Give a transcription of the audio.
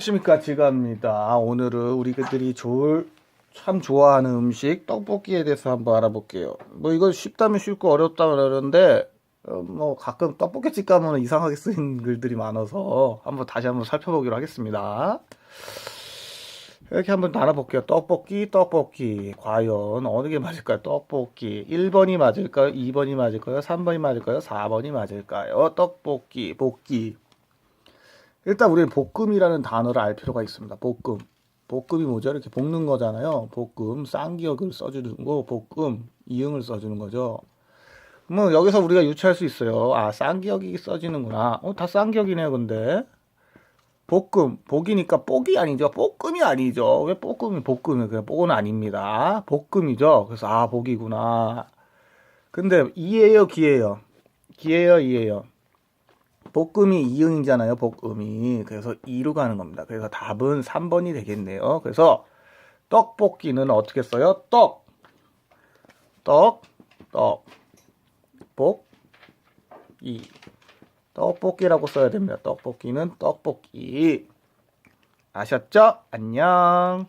안녕하십니까 지갑니다. 오늘은 우리들이 좋을 참 좋아하는 음식 떡볶이에 대해서 한번 알아볼게요. 뭐 이거 쉽다면 쉽고 어렵다면 어려운데 어, 뭐 가끔 떡볶이집 가면 이상하게 쓰인 글들이 많아서 한번 다시 한번 살펴보기로 하겠습니다. 이렇게 한번 나눠볼게요. 떡볶이, 떡볶이. 과연 어느 게 맞을까요? 떡볶이. 1번이 맞을까요? 2번이 맞을까요? 3번이 맞을까요? 4번이 맞을까요? 떡볶이, 볶기. 일단 우리는 볶음이라는 단어를 알 필요가 있습니다. 볶음. 볶음이 뭐죠? 이렇게 볶는 거잖아요. 볶음, 쌍기역을 써주는 거, 볶음, 이응을 써주는 거죠. 뭐 여기서 우리가 유추할 수 있어요. 아, 쌍기역이 써지는구나. 어, 다 쌍기역이네요, 근데. 볶음, 복이니까 볶이 아니죠. 볶음이 아니죠. 왜 볶음이 볶음이 그냥 볶은 아닙니다. 볶음이죠. 그래서 아, 복이구나. 근데 이예요, 기예요. 기예요, 이예요. 볶음이 이응이잖아요. 볶음이. 그래서 2로 가는 겁니다. 그래서 답은 3번이 되겠네요. 그래서 떡볶이는 어떻게 써요? 떡. 떡. 떡. 볶. 이. 떡볶이라고 써야 됩니다. 떡볶이는 떡볶이. 아셨죠? 안녕.